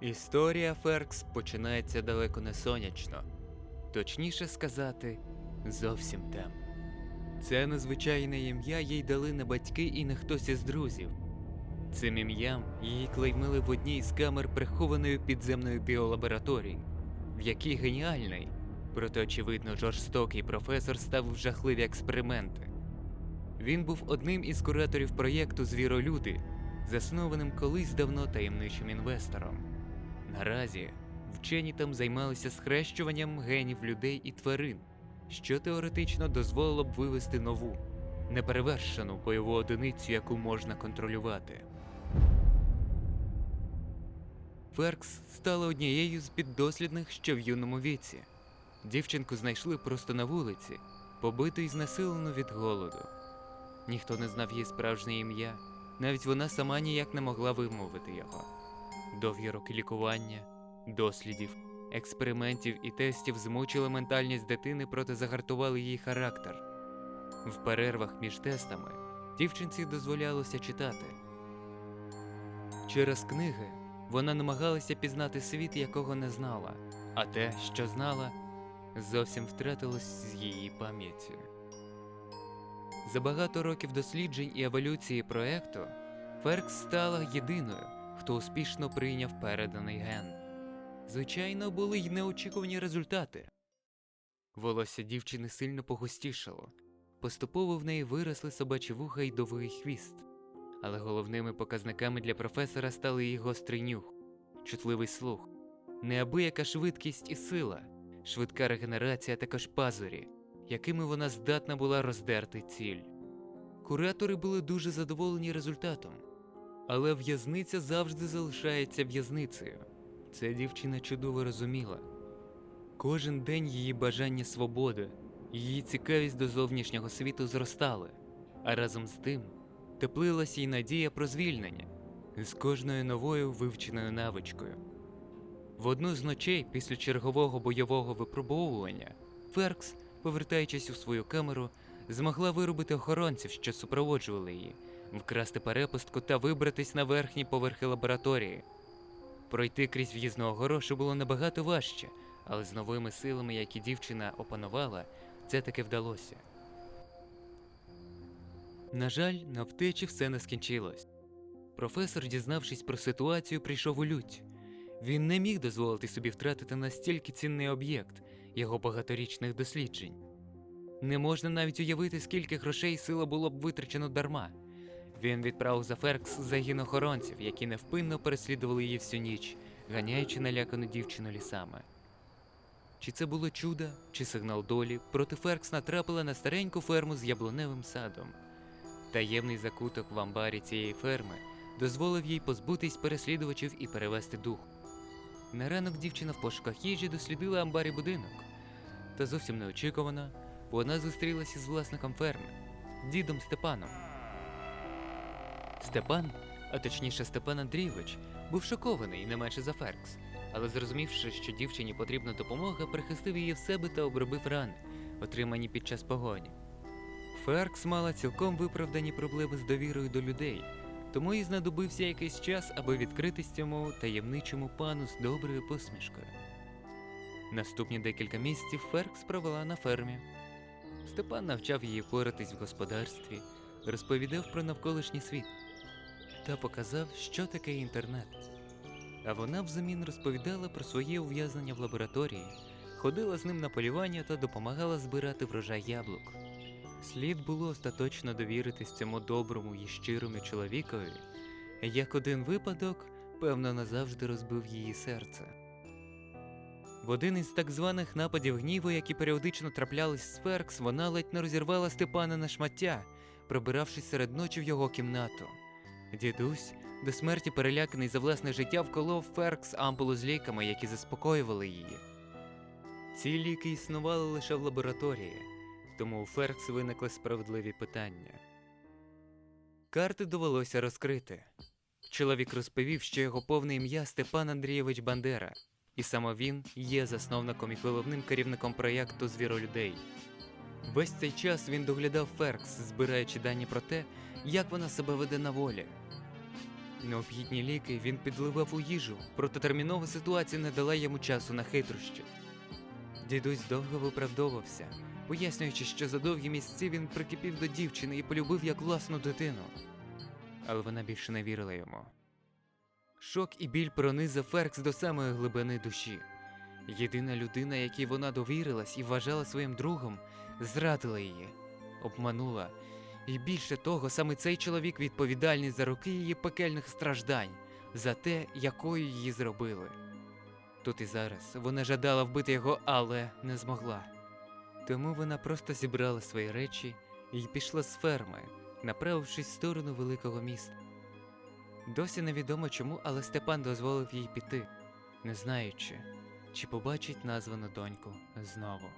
Історія Феркс починається далеко не сонячно. Точніше сказати, зовсім темно. Це незвичайне ім'я їй дали не батьки і не хтось із друзів. Цим ім'ям її клеймили в одній з камер прихованої підземної біолабораторії, в якій геніальний, проте очевидно жорстокий професор ставив жахливі експерименти. Він був одним із кураторів проєкту Звіролюди, заснованим колись давно таємничим інвестором. Наразі вчені там займалися схрещуванням генів людей і тварин, що теоретично дозволило б вивести нову, неперевершену бойову одиницю, яку можна контролювати. Феркс стала однією з піддослідних ще в юному віці. Дівчинку знайшли просто на вулиці, побиту і знесилену від голоду. Ніхто не знав її справжнє ім'я, навіть вона сама ніяк не могла вимовити його. Довгі лікування, дослідів, експериментів і тестів змучили ментальність дитини, проте загартували її характер. В перервах між тестами дівчинці дозволялося читати. Через книги вона намагалася пізнати світ, якого не знала, а те, що знала, зовсім втратилось з її пам'яттю. За багато років досліджень і еволюції проекту Феркс стала єдиною, хто успішно прийняв переданий ген. Звичайно, були й неочікувані результати. Волосся дівчини сильно погустішало, поступово в неї виросли собачі вуха й довгий хвіст. Але головними показниками для професора стали її гострий нюх, чутливий слух, неабияка швидкість і сила, швидка регенерація, також пазурі, якими вона здатна була роздерти ціль. Куратори були дуже задоволені результатом, але в'язниця завжди залишається в'язницею. Це дівчина чудово розуміла. Кожен день її бажання свободи, її цікавість до зовнішнього світу зростали, а разом з тим теплилася й надія про звільнення з кожною новою вивченою навичкою. В одну з ночей після чергового бойового випробовування Феркс, повертаючись у свою камеру, змогла виробити охоронців, що супроводжували її, вкрасти перепустку та вибратись на верхні поверхи лабораторії. Пройти крізь в'їзну огорошу було набагато важче, але з новими силами, які дівчина опанувала, це таки вдалося. На жаль, на втечі все не скінчилось. Професор, дізнавшись про ситуацію, прийшов у лють. Він не міг дозволити собі втратити настільки цінний об'єкт його багаторічних досліджень. Не можна навіть уявити, скільки грошей і сила було б витрачено дарма. Він відправив за Феркс загін охоронців, які невпинно переслідували її всю ніч, ганяючи налякану дівчину лісами. Чи це було чудо, чи сигнал долі, проти Феркс натрапила на стареньку ферму з яблуневим садом. Таємний закуток в амбарі цієї ферми дозволив їй позбутись переслідувачів і перевести дух. На ранок дівчина в пошуках їжі дослідила амбарі будинок. Та зовсім неочікувано, вона зустрілася з власником ферми, дідом Степаном. Степан, а точніше Степан Андрійович, був шокований не менше за Феркс, але зрозумівши, що дівчині потрібна допомога, прихистив її в себе та обробив рани, отримані під час погоні. Феркс мала цілком виправдані проблеми з довірою до людей, тому їй знадобився якийсь час, аби відкритись цьому таємничому пану з доброю посмішкою. Наступні декілька місяців Феркс провела на фермі. Степан навчав її впоратись в господарстві, розповідав про навколишній світ та показав, що таке інтернет. А вона взамін розповідала про своє ув'язнення в лабораторії, ходила з ним на полювання та допомагала збирати врожай яблук. Слід було остаточно довіритись цьому доброму і щирому чоловікові, як один випадок, певно, назавжди розбив її серце. В один із так званих нападів гніву, які періодично траплялись з Феркс, вона ледь не розірвала Степана на шмаття, пробиравшись серед ночі в його кімнату. Дідусь, до смерті переляканий за власне життя, вколов Феркс ампулу з ліками, які заспокоювали її. Ці ліки існували лише в лабораторії, тому у Феркс виникли справедливі питання. Карти довелося розкрити. Чоловік розповів, що його повне ім'я Степан Андрійович Бандера, і саме він є засновником і головним керівником проєкту Звіролюдей. Весь цей час він доглядав Феркс, збираючи дані про те, як вона себе веде на волі. Необхідні ліки він підливав у їжу, проте термінова ситуація не дала йому часу на хитрощі. Дідусь довго виправдовувався, пояснюючи, що за довгі місяці він прикипів до дівчини і полюбив як власну дитину. Але вона більше не вірила йому. Шок і біль пронизав Феркс до самої глибини душі. Єдина людина, якій вона довірилась і вважала своїм другом, зрадила її, обманула. І більше того, саме цей чоловік відповідальний за роки її пекельних страждань, за те, якою її зробили. Тут і зараз вона жадала вбити його, але не змогла. Тому вона просто зібрала свої речі і пішла з ферми, направившись в сторону великого міста. Досі невідомо чому, але Степан дозволив їй піти, не знаючи, чи побачить названу доньку знову.